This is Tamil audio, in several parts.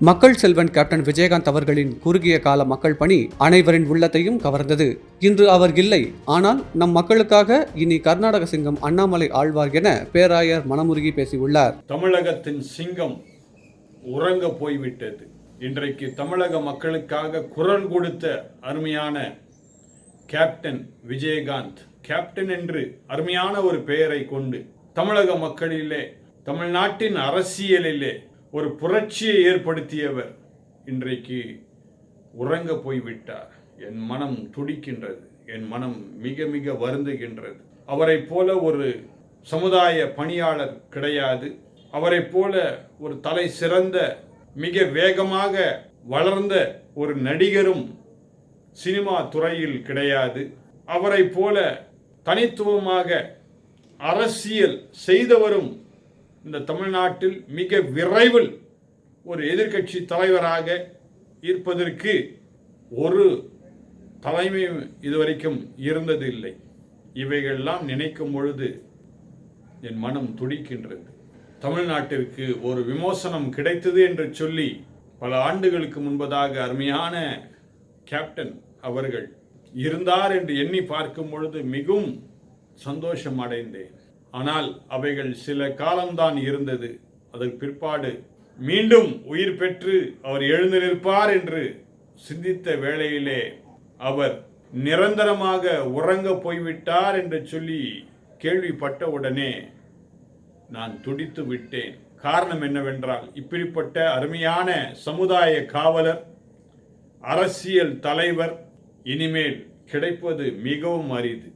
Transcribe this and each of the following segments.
மக்கள் செல்வன் கேப்டன் விஜயகாந்த் அவர்களின் குறுகிய கால மக்கள் பணி அனைவரின் உள்ளத்தையும் கவர்ந்தது. இன்று அவர் இல்லை. ஆனால் நம் மக்களுக்காக இனி கர்நாடக சிங்கம் அண்ணாமலை ஆழ்வார் என பேராயர் மனமுருகி பேசியுள்ளார். தமிழகத்தின் சிங்கம் உறங்க போய்விட்டது. இன்றைக்கு தமிழக மக்களுக்காக குரல் கொடுத்த அருமையான கேப்டன் விஜயகாந்த் கேப்டன் என்று அருமையான ஒரு பெயரை கொண்டு தமிழக மக்களிலே தமிழ்நாட்டின் அரசியலிலே ஒரு புரட்சியை ஏற்படுத்தியவர் இன்றைக்கு உறங்க போய்விட்டார். என் மனம் துடிக்கின்றது என் மனம் மிக மிக வருந்துகின்றது. அவரைப் போல ஒரு சமுதாய பணியாளர் கிடையாது. அவரைப் போல ஒரு தலை சிறந்த மிக வேகமாக வளர்ந்த ஒரு நடிகரும் சினிமா துறையில் கிடையாது. அவரைப் போல தனித்துவமாக அரசியல் செய்தவரும் இந்த தமிழ்நாட்டில் மிக விரைவில் ஒரு எதிர்க்கட்சி தலைவராக இருப்பதற்கு ஒரு தலைமை இதுவரைக்கும் இருந்தது இல்லை இவைகள்லாம் நினைக்கும் பொழுது என் மனம் துடிக்கின்றது. தமிழ்நாட்டிற்கு ஒரு விமோசனம் கிடைத்தது என்று சொல்லி பல ஆண்டுகளுக்கு முன்பதாக அருமையான கேப்டன் அவர்கள் இருந்தார் என்று எண்ணி பார்க்கும் பொழுது மிகவும் சந்தோஷம் அடைந்தேன். ஆனால் அவைகள் சில காலம்தான் இருந்தது. அதன் பிற்பாடு மீண்டும் உயிர் பெற்று அவர் எழுந்து நிற்பார் என்று சிந்தித்த வேளையிலே அவர் நிரந்தரமாக உறங்க போய்விட்டார் என்று சொல்லி கேள்விப்பட்ட உடனே நான் துடித்து விட்டேன். காரணம் என்னவென்றால் இப்படிப்பட்ட அருமையான சமுதாய காவலர் அரசியல் தலைவர் இனிமேல் கிடைப்பது மிகவும் அரிது.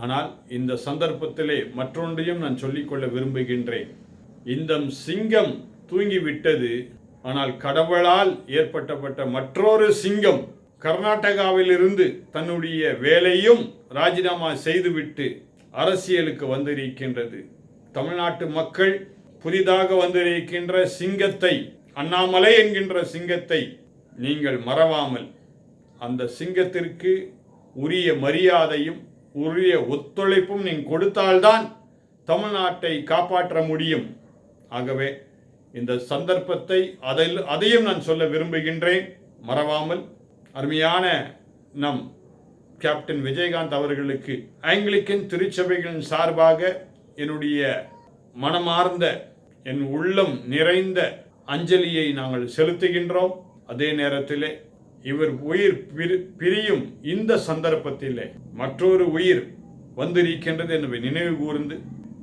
ஆனால் இந்த சந்தர்ப்பத்திலே மற்றொன்றையும் நான் சொல்லிக்கொள்ள விரும்புகின்றேன். இந்த சிங்கம் தூங்கிவிட்டது ஆனால் கடவுளால் ஏற்பட்டப்பட்ட மற்றொரு சிங்கம் கர்நாடகாவிலிருந்து தன்னுடைய வேலையும் ராஜினாமா செய்துவிட்டு அரசியலுக்கு வந்திருக்கின்றது. தமிழ்நாட்டு மக்கள் புதிதாக வந்திருக்கின்ற சிங்கத்தை அண்ணாமலை என்கின்ற சிங்கத்தை நீங்கள் மறவாமல் அந்த சிங்கத்திற்கு உரிய மரியாதையும் உரிய ஒத்துழைப்பும் நீங்கள் கொடுத்தால்தான் தமிழ்நாட்டை காப்பாற்ற முடியும். ஆகவே இந்த சந்தர்ப்பத்தை அதில் அதையும் நான் சொல்ல விரும்புகின்றேன். மறவாமல் அருமையான நம் கேப்டன் விஜயகாந்த் அவர்களுக்கு ஆங்கிலிக்கன் திருச்சபைகளின் சார்பாக என்னுடைய மனமார்ந்த என் உள்ளம் நிறைந்த அஞ்சலியை நாங்கள் செலுத்துகின்றோம். அதே நேரத்திலே இவர் உயிர் பிரியும் இந்த சந்தர்ப்பத்திலே மற்றொரு உயிர் வந்திருக்கின்றது என்பதை நினைவு கூர்ந்து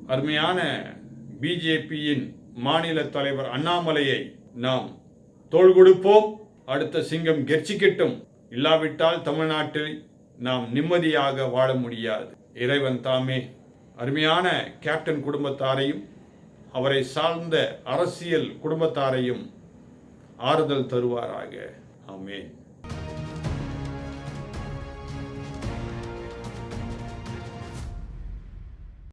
அருமையான பிஜேபியின் மாநில தலைவர் அண்ணாமலையை நாம் தோல் கொடுப்போம். அடுத்த சிங்கம் கெர்ச்சிக்கட்டும். இல்லாவிட்டால் தமிழ்நாட்டில் நாம் நிம்மதியாக வாழ முடியாது. இறைவன் தாமே. அருமையான கேப்டன் குடும்பத்தாரையும் அவரை சார்ந்த அரசியல் குடும்பத்தாரையும் ஆறுதல் தருவாராக. ஆமேன்.